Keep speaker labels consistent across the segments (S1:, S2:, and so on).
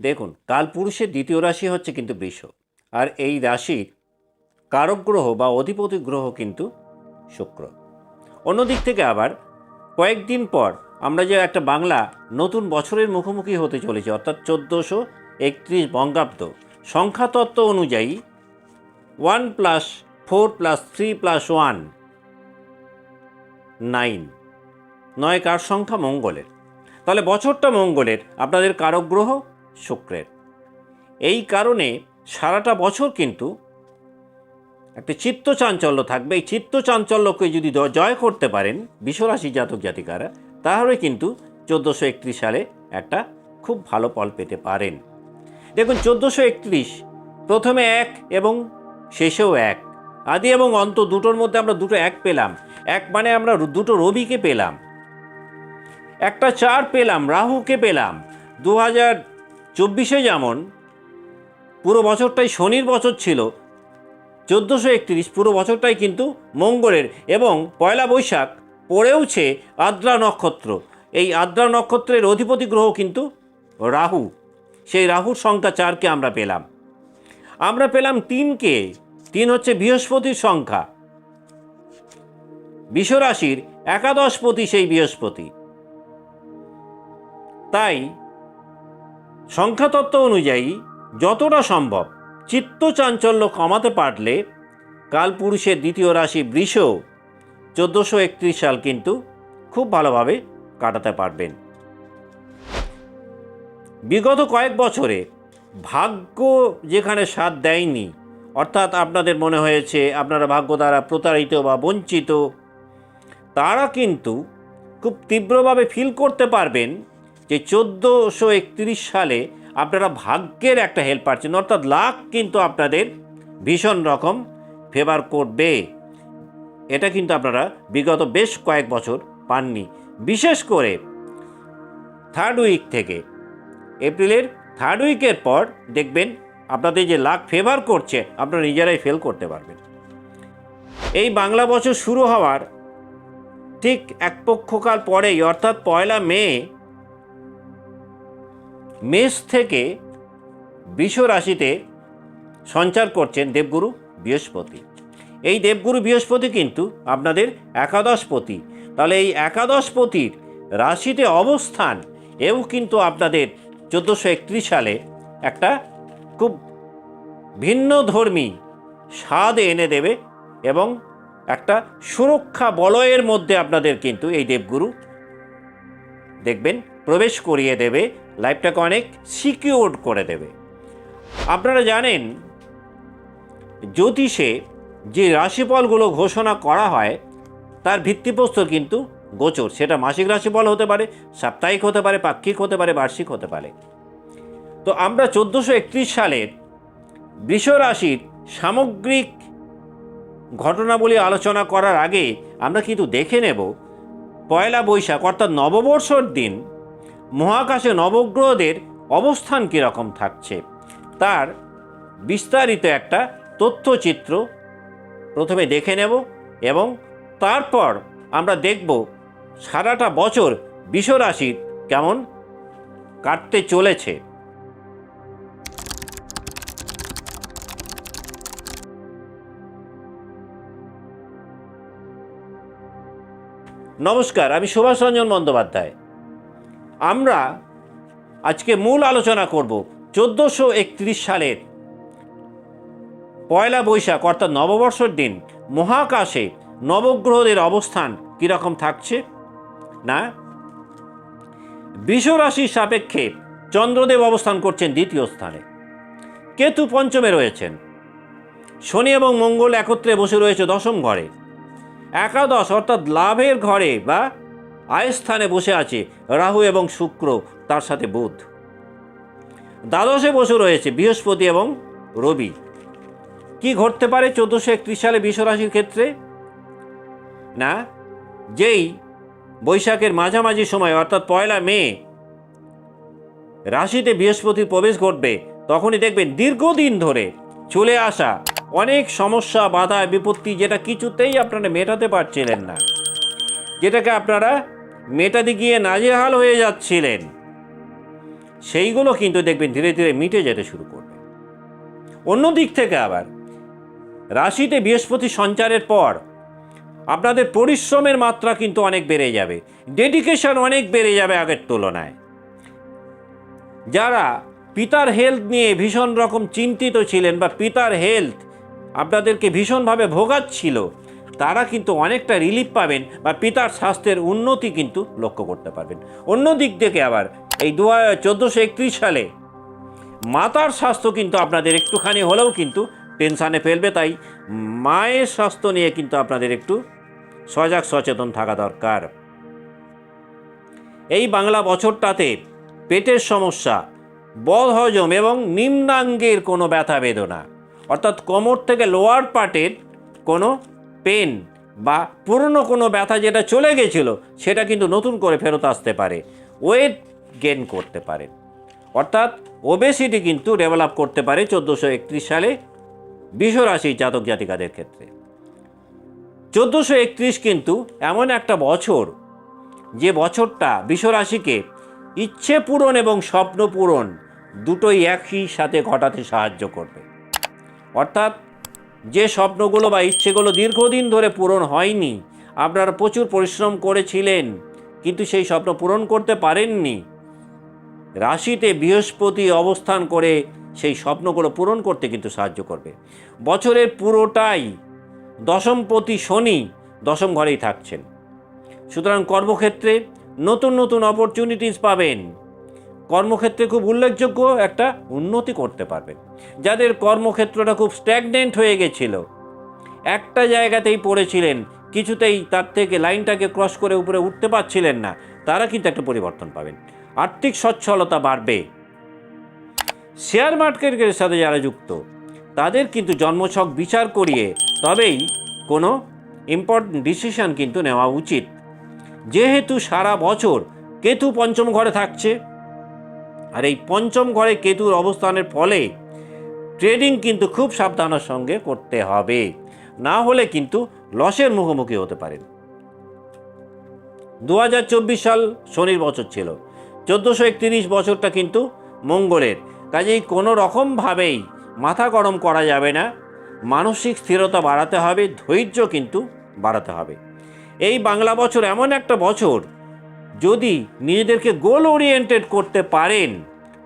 S1: দেখুন কালপুরুষের দ্বিতীয় রাশি হচ্ছে কিন্তু বৃষ। আর এই রাশির কারক গ্রহ বা অধিপতি গ্রহ কিন্তু শুক্র। অন্যদিক থেকে আবার কয়েকদিন পর আমরা যে একটা বাংলা নতুন বছরের মুখোমুখি হতে চলেছি, অর্থাৎ চোদ্দোশো একত্রিশ বঙ্গাব্দ সংখ্যাতত্ত্ব অনুযায়ী one plus four plus three plus one nine. নয় কার সংখ্যা মঙ্গলের। তাহলে বছরটা মঙ্গলের। আপনাদের কারক গ্রহ শুক্রের। এই কারণে সারাটা বছর কিন্তু একটা চিত্ত চাঞ্চল্য থাকবে। এই চিত্ত চাঞ্চল্যকে যদি জয় করতে পারেন বিশ্বরাশি জাতক জাতিকারা, তাহলে কিন্তু চোদ্দোশো একত্রিশ সালে একটা খুব ভালো ফল পেতে পারেন। দেখুন, চোদ্দোশো একত্রিশ প্রথমে এক এবং শেষেও এক। আদি এবং অন্ত দুটোর মধ্যে আমরা দুটো এক পেলাম। এক মানে আমরা দুটো রবিকে পেলাম। একটা চার পেলাম, রাহুকে পেলাম। দু হাজার চব্বিশে যেমন, পুরো বছরটাই শনির বছর ছিল, চোদ্দোশো একত্রিশ পুরো বছরটাই কিন্তু মঙ্গলের এবং পয়লা বৈশাখ পড়েওছে আদ্রা নক্ষত্র। এই আদ্রা নক্ষত্রের অধিপতি গ্রহ কিন্তু রাহু। সেই রাহুর সংখ্যা চারকে আমরা পেলাম। আমরা পেলাম তিনকে। তিন হচ্ছে বৃহস্পতির সংখ্যা। বিশ্বরাশির একাদশপতি সেই বৃহস্পতি। তাই সংখ্যাতত্ত্ব অনুযায়ী যতটা সম্ভব চিত্ত চাঞ্চল্য কমাতে পারলে কালপুরুষের দ্বিতীয় রাশি বৃষ চোদ্দোশো একত্রিশ সাল কিন্তু খুব ভালোভাবে কাটাতে পারবেন। বিগত কয়েক বছরে ভাগ্য যেখানে সাথ দেয়নি, অর্থাৎ আপনাদের মনে হয়েছে আপনারা ভাগ্য দ্বারা প্রতারিত বা বঞ্চিত, তারা কিন্তু খুব তীব্রভাবে ফিল করতে পারবেন যে চোদ্দোশো একত্রিশ সালে আপনারা ভাগ্যের একটা হেল্প পাচ্ছেন অর্থাৎ লাখ কিন্তু আপনাদের ভীষণ রকম ফেভার করবে। এটা কিন্তু আপনারা বিগত বেশ কয়েক বছর পাননি। বিশেষ করে থার্ড উইক থেকে এপ্রিলের থার্ড উইকের পর দেখবেন আপনাদের যে লাখ ফেভার করছে, আপনারা নিজেরাই ফেল করতে পারবেন। এই বাংলা বছর শুরু হওয়ার ঠিক এক পক্ষকাল পরেই, অর্থাৎ পয়লা মে মেষ থেকে বৃষ রাশিতে সঞ্চার করছেন দেবগুরু বৃহস্পতি। এই দেবগুরু বৃহস্পতি কিন্তু আপনাদের একাদশপতি। তাহলে এই একাদশপতির রাশিতে অবস্থান এও কিন্তু আপনাদের চোদ্দোশো একত্রিশ সালে একটা খুব ভিন্ন ধর্মী স্বাদ এনে দেবে এবং একটা সুরক্ষা বলয়ের মধ্যে আপনাদের কিন্তু এই দেবগুরু দেখবেন প্রবেশ করিয়ে দেবে লাইফটাকে অনেক সিকিউর করে দেবে। আপনারা জানেন, জ্যোতিষে যে রাশিফলগুলো ঘোষণা করা হয়, তার ভিত্তিপ্রস্তর কিন্তু গোচর। সেটা মাসিক রাশিফল হতে পারে, সাপ্তাহিক হতে পারে, পাক্ষিক হতে পারে, বার্ষিক হতে পারে। তো আমরা চোদ্দোশো একত্রিশ সালের বৃষ রাশির সামগ্রিক ঘটনাবলী আলোচনা করার আগে আমরা কিন্তু দেখে নেব, পয়লা বৈশাখ অর্থাৎ নববর্ষর দিন মহাকাশে নবগ্রহদের অবস্থান কীরকম থাকছে? তার বিস্তারিত একটা তথ্যচিত্র প্রথমে দেখে নেব এবং তারপর আমরা দেখব সারাটা বছর বিশ্বরাশির কেমন কাটতে চলেছে। নমস্কার, আমি সুভাষ রঞ্জন বন্দ্যোপাধ্যায়। আমরা আজকে মূল আলোচনা করব চোদ্দোশো একত্রিশ সালের পয়লা বৈশাখ, অর্থাৎ নববর্ষের দিন, মহাকাশে নবগ্রহদের অবস্থান কীরকম থাকছে? না? বিশ্বরাশির সাপেক্ষে চন্দ্রদেব অবস্থান করছেন দ্বিতীয় স্থানে। কেতু পঞ্চমে রয়েছেন। শনি এবং মঙ্গল একত্রে বসে রয়েছে দশম ঘরে। একাদশ, অর্থাৎ লাভের ঘরে বা আয়স্থানে বসে আছে রাহু এবং শুক্র, তার সাথে বুধ। দ্বাদশে বসে রয়েছে বৃহস্পতি এবং রবি। কি ঘটতে পারে চোদ্দোশো একত্রিশ সালে বিশ্বরাশির ক্ষেত্রে? না, যেই বৈশাখের মাঝামাঝি সময়, অর্থাৎ পয়লা মে, রাশিতে বৃহস্পতির প্রবেশ ঘটবে, তখনই দেখবেন দীর্ঘদিন ধরে চলে আসা অনেক সমস্যা, বাধা, বিপত্তি, যেটা কিছুতেই আপনারা মেটাতে পারছিলেন না। যেটাকে আপনারা মেটাতে গিয়ে নাজেহাল হয়ে যাচ্ছিলেন। সেইগুলো কিন্তু দেখবেন ধীরে ধীরে মিটে যেতে শুরু করবে। অন্য দিক থেকে আবার, রাশিতে বৃহস্পতি সঞ্চারের পর আপনাদের পরিশ্রমের মাত্রা কিন্তু অনেক বেড়ে যাবে। ডেডিকেশন অনেক বেড়ে যাবে আগের তুলনায়। যারা পিতার হেলথ নিয়ে ভীষণ রকম চিন্তিত ছিলেন বা পিতার হেলথ আপনাদেরকে ভীষণভাবে ভোগাচ্ছিল তারা কিন্তু অনেকটা রিলিফ পাবেন বা পিতার স্বাস্থ্যের উন্নতি কিন্তু লক্ষ্য করতে পারবেন। অন্য দিক থেকে আবার এই দু চোদ্দোশো একত্রিশ সালে মাতার স্বাস্থ্য কিন্তু আপনাদের একটুখানি হলেও কিন্তু টেনশানে ফেলবে, তাই মায়ের স্বাস্থ্য নিয়ে কিন্তু আপনাদের একটু সজাগ সচেতন থাকা দরকার। এই বাংলা বছরটাতে পেটের সমস্যা, বদহজম এবং নিম্নাঙ্গের কোনো ব্যথা বেদনা অর্থাৎ কোমর থেকে লোয়ার পার্টের কোনো পেন বা পুরনো কোনো ব্যথা যেটা চলে গেছিল, সেটা কিন্তু নতুন করে ফেরত আসতে পারে। ওয়েট গেন করতে পারে। অর্থাৎ ওবেসিটি কিন্তু ডেভেলপ করতে পারে চোদ্দোশো একত্রিশ সালে বিশ্বরাশি জাতক জাতিকাদের ক্ষেত্রে। চোদ্দোশো একত্রিশ কিন্তু এমন একটা বছর, যে বছরটা বিশ্বরাশিকে ইচ্ছে পূরণ এবং স্বপ্ন পূরণ দুটোই একই সাথে ঘটাতে সাহায্য করবে। অর্থাৎ যে স্বপ্নগুলো বা ইচ্ছেগুলো দীর্ঘদিন ধরে পূরণ হয়নি, আপনারা প্রচুর পরিশ্রম করেছিলেন, কিন্তু সেই স্বপ্ন পূরণ করতে পারেননি। রাশিতে বৃহস্পতি অবস্থান করে সেই স্বপ্নগুলো পূরণ করতে কিন্তু সাহায্য করবে। বছরের পুরোটাই দশমপতি শনি দশম ঘরেই থাকছেন। সুতরাং কর্মক্ষেত্রে নতুন নতুন অপরচুনিটিস পাবেন। কর্মক্ষেত্রে খুব উল্লেখযোগ্য একটা উন্নতি করতে পারবে। যাদের কর্মক্ষেত্রটা খুব স্ট্যাগনেন্ট হয়ে গেছিল, একটা জায়গাতেই পড়েছিলেন, কিছুতেই তার থেকে লাইনটাকে ক্রস করে উপরে উঠতে পারছিলেন না, তারা কিন্তু একটা পরিবর্তন পাবেন। আর্থিক সচ্ছলতা বাড়বে। শেয়ার মার্কেটের সাথে যারা যুক্ত, তাদের কিন্তু জন্মছক বিচার করিয়ে তবেই কোনো ইম্পর্টেন্ট ডিসিশন কিন্তু নেওয়া উচিত। যেহেতু সারা বছর কেতু পঞ্চম ঘরে থাকছে আর এই পঞ্চম ঘরে কেতুর অবস্থানের ফলে ট্রেডিং কিন্তু খুব সাবধানের সঙ্গে করতে হবে। না হলে কিন্তু লসের মুখোমুখি হতে পারেন। দু হাজার চব্বিশ সাল শনির বছর ছিল। চোদ্দোশো একত্রিশ বছরটা কিন্তু মঙ্গলের। কাজেই কোনো রকমভাবেই মাথা গরম করা যাবে না। মানসিক স্থিরতা বাড়াতে হবে, ধৈর্য কিন্তু বাড়াতে হবে। এই বাংলা বছর এমন একটা বছর যদি নিজেদেরকে গোল ওরিয়েন্টেড করতে পারেন,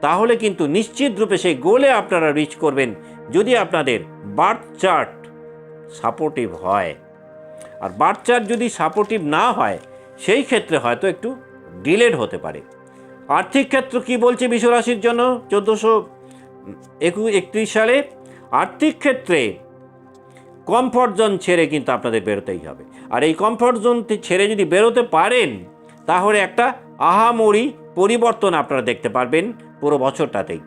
S1: তাহলে কিন্তু নিশ্চিত রূপে সেই গোলে আপনারা রিচ করবেন যদি আপনাদের বার্থ চার্ট সাপোর্টিভ হয়। আর বার্থ চার্ট যদি সাপোর্টিভ না হয়, সেই ক্ষেত্রে হয়তো একটু ডিলেড হতে পারে। আর্থিক ক্ষেত্র কি বলছে বিশ্বরাশির জন্য? চোদ্দোশো একু, একত্রিশ সালে আর্থিক ক্ষেত্রে কমফর্ট জোন ছেড়ে কিন্তু আপনাদের বেরোতেই হবে। আর এই কমফর্ট জোন ছেড়ে যদি বেরোতে পারেন তাহলে একটা আহামরি পরিবর্তন আপনারা দেখতে পারবেন পুরো বছরটাতেই।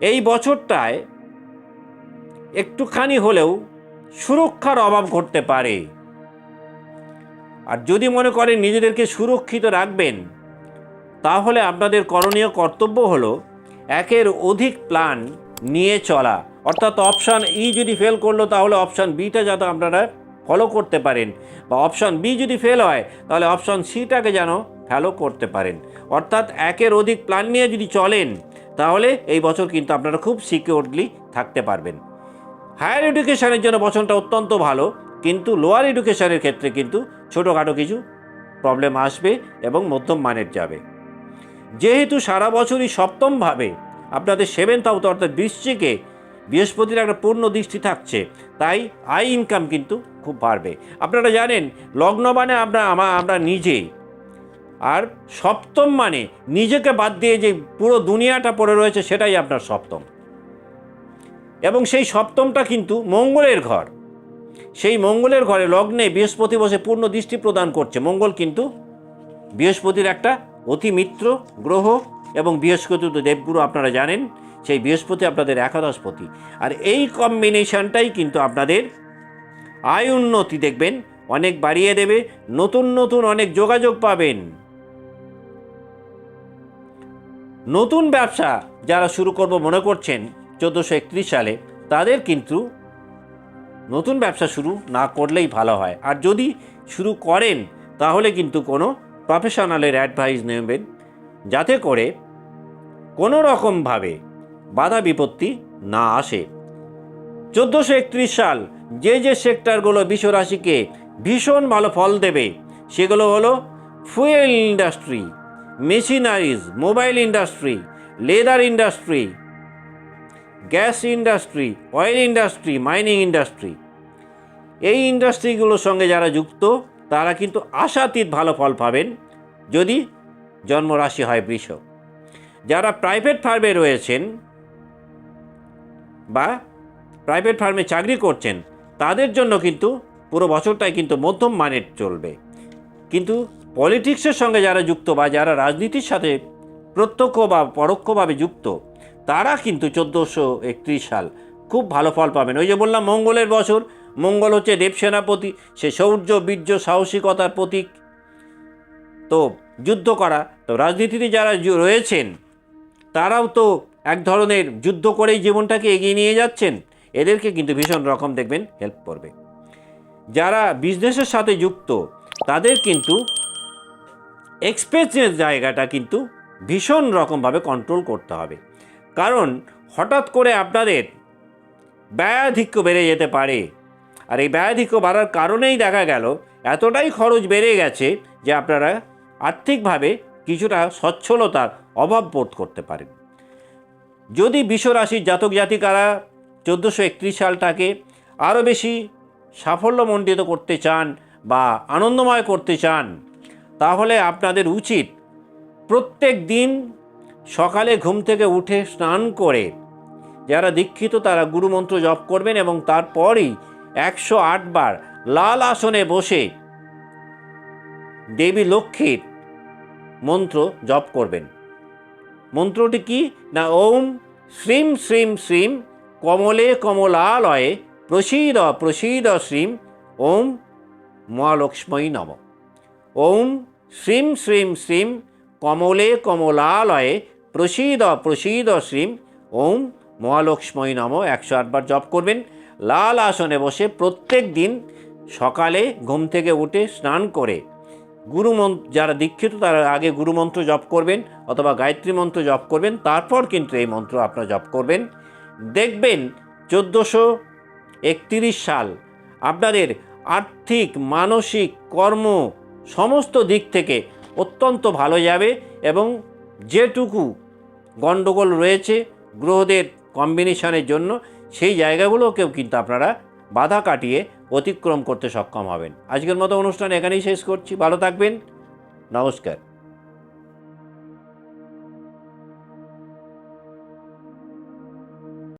S1: এই বছরটায় একটুখানি হলেও সুরক্ষার অভাব ঘটতে পারে। আর যদি মনে করেন নিজেদেরকে সুরক্ষিত রাখবেন, তাহলে আপনাদের করণীয় কর্তব্য হলো একের অধিক প্ল্যান নিয়ে চলা। অর্থাৎ অপশান ই যদি ফেল করল, তাহলে অপশান বিটা যাতে আপনারা ফলো করতে পারেন বা অপশান বি যদি ফেল হয়, তাহলে অপশান সিটাকে যেন ফলো করতে পারেন। অর্থাৎ একের অধিক প্ল্যান নিয়ে যদি চলেন, তাহলে এই বছর কিন্তু আপনারা খুব সিকিউরলি থাকতে পারবেন। হায়ার এডুকেশনের জন্য বছরটা অত্যন্ত ভালো, কিন্তু লোয়ার এডুকেশনের ক্ষেত্রে কিন্তু ছোটোখাটো কিছু প্রবলেম আসবে এবং মধ্যম মানের যাবে। যেহেতু সারা বছরই সপ্তমভাবে আপনাদের সেভেন্থ হাউস অর্থাৎ বৃশ্চিকে বৃহস্পতির একটা পূর্ণ দৃষ্টি থাকছে, তাই আই ইনকাম কিন্তু খুব বাড়বে। আপনারা জানেন, লগ্ন মানে আমরা, আমা, আমরা নিজেই। আর সপ্তম মানে নিজেকে বাদ দিয়ে যে পুরো দুনিয়াটা পড়ে রয়েছে, সেটাই আপনার সপ্তম। এবং সেই সপ্তমটা কিন্তু মঙ্গলের ঘর। সেই মঙ্গলের ঘরে লগ্নে বৃহস্পতি বসে পূর্ণ দৃষ্টি প্রদান করছে। মঙ্গল কিন্তু বৃহস্পতির একটা অতি মিত্র গ্রহ এবং বৃহস্পতি তো দেবগুরু, আপনারা জানেন, সেই বৃহস্পতি আপনাদের একাদশপতি আর এই কম্বিনেশনটাই কিন্তু আপনাদের আয় উন্নতি দেখবেন, অনেক বাড়িয়ে দেবে, নতুন নতুন অনেক যোগাযোগ পাবেন। নতুন ব্যবসা যারা শুরু করব মনে করছেন, চোদ্দোশো একত্রিশ সালে, তাদের কিন্তু নতুন ব্যবসা শুরু না করলেই ভালো হয়। আর যদি শুরু করেন, তাহলে কিন্তু কোনো প্রফেশনালের অ্যাডভাইস নেবেন, যাতে করে কোনো রকমভাবে বাধা বিপত্তি না আসে। চোদ্দোশো একত্রিশ সাল যে যে সেক্টরগুলো বিশ্ব রাশিকে ভীষণ ভালো ফল দেবে, সেগুলো হলো fuel industry, machineries, mobile industry, leather industry, gas industry, oil industry, mining industry. এই ইন্ডাস্ট্রিগুলোর সঙ্গে যারা যুক্ত, তারা কিন্তু আশাতীত ভালো ফল পাবেন যদি জন্মরাশি হয় বৃষ যারা প্রাইভেট ফার্মে রয়েছেন বা প্রাইভেট ফার্মে চাকরি করছেন তাদের জন্য কিন্তু পুরো বছরটাই কিন্তু মধ্যম মানের চলবে। কিন্তু পলিটিক্সের সঙ্গে যারা যুক্ত বা যারা রাজনীতির সাথে প্রত্যক্ষ বা পরোক্ষভাবে যুক্ত, তারা কিন্তু চোদ্দোশো একত্রিশ সাল খুব ভালো ফল পাবেন। ওই যে বললাম, মঙ্গলের বছর, মঙ্গল হচ্ছে দেবসেনাপতি, সে শৌর্য বীর্য, সাহসিকতার প্রতীক। তো যুদ্ধ করা, তো রাজনীতিতে যারা রয়েছেন, তারাও তো এক ধরনের যুদ্ধ করেই জীবনটাকে এগিয়ে নিয়ে যাচ্ছেন। এদেরকে কিন্তু ভীষণ রকম দেখবেন হেল্প করবে। যারা বিজনেসের সাথে যুক্ত, তাদের কিন্তু এক্সপেন্সের জায়গাটা কিন্তু ভীষণ রকমভাবে কন্ট্রোল করতে হবে। কারণ হঠাৎ করে আপনাদের ব্যয়াধিক্য বেড়ে যেতে পারে। আর এই ব্যয়াধিক্য বাড়ার কারণেই দেখা গেল, এতটাই খরচ বেড়ে গেছে যে আপনারা আর্থিকভাবে কিছুটা সচ্ছলতার অভাব বোধ করতে পারেন। যদি বিশ্বরাশির জাতক জাতিকারা চোদ্দোশো একত্রিশ সালটাকে আরও বেশি সাফল্যমণ্ডিত করতে চান বা আনন্দময় করতে চান, তাহলে আপনাদের উচিত প্রত্যেক দিন সকালে ঘুম থেকে উঠে স্নান করে, যারা দীক্ষিত তারা গুরুমন্ত্র জপ করবেন এবং তারপরই একশো বার লাল আসনে বসে দেবী লক্ষ্মীর মন্ত্র জপ করবেন। মন্ত্রটি কি? না, ওম শ্রীম শ্রীম শ্রীম কমলে কমলালয়ে প্রসীদ প্রসীদ শ্রীম ওম মহালক্ষ্মী নম। ওম শ্রীম শ্রীম শ্রীম কমলে কমলালয়ে প্রসীদ প্রসীদ শ্রীম ওম মহালক্ষ্মী নম। একশো আটবার জপ করবেন। লাল আসনে বসে প্রত্যেক দিন সকালে ঘুম থেকে উঠে স্নান করে গুরুমন্ত্র যারা দীক্ষিত তারা আগে গুরুমন্ত্র জপ করবেন অথবা গায়ত্রী মন্ত্র জপ করবেন, তারপর কিন্তু এই মন্ত্র আপনারা জপ করবেন। দেখবেন চোদ্দোশো একতিরিশ সাল আপনাদের আর্থিক, মানসিক কর্ম সমস্ত দিক থেকে অত্যন্ত ভালো যাবে এবং যেটুকু গণ্ডগোল রয়েছে গ্রহদের কম্বিনেশনের জন্য সেই জায়গাগুলোকেও কিন্তু আপনারা বাধা কাটিয়ে অতিক্রম করতে সক্ষম হবেন। আজকের মতো অনুষ্ঠান এখানেই শেষ করছি। ভালো থাকবেন। নমস্কার।